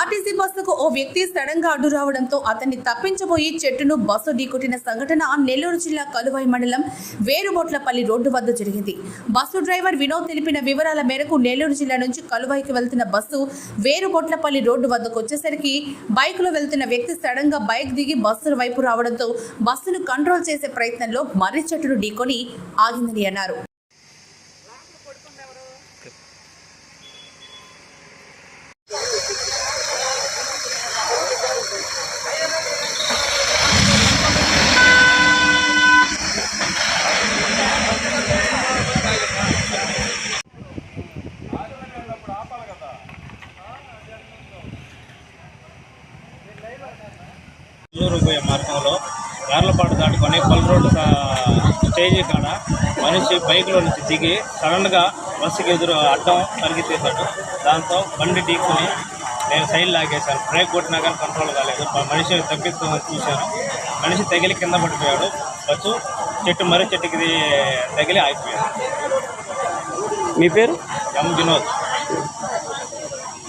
RTC బస్సుకు ఓ వ్యక్తి సడన్గా అడ్డు రావడంతో అతన్ని తప్పించబోయి చెట్టును బస్సు ఢీకొట్టిన సంఘటన నెల్లూరు జిల్లా కలువై మండలం వేరుబొట్లపల్లి రోడ్డు వద్ద జరిగింది. బస్సు డ్రైవర్ వినోద్ తెలిపిన వివరాల మేరకు నెల్లూరు జిల్లా నుంచి కలువైకి వెళ్తున్న బస్సు వేరుబొట్లపల్లి రోడ్డు వద్దకు వచ్చేసరికి బైక్లో వెళ్తున్న వ్యక్తి సడన్గా బైక్ దిగి బస్సు వైపు రావడంతో బస్సును కంట్రోల్ చేసే ప్రయత్నంలో మర్రి చెట్టును ఢీకొని ఆగిందని అన్నారు. పోయే మార్గంలో గార్లపాటు దాటుకొని పలు రోడ్డు స్టేజ్ కాడ మనిషి బైక్లో నుంచి దిగి సడన్గా బస్సుకి ఎదురు అడ్డం పరిగెత్తేశాడు. దాంతో బండి ఢీకొని నేను సైడ్ లాగేశాను. బ్రేక్ కొట్టినా కానీ కంట్రోల్ కాలేదు. ప- మనిషి తప్పిస్తామని చూశాను. మనిషి తగిలి కింద పడిపోయాడు. బస్సు చెట్టు మరో చెట్టుకి తగిలి ఆగిపోయాడు. మీ పేరు? ఎం వినోద్.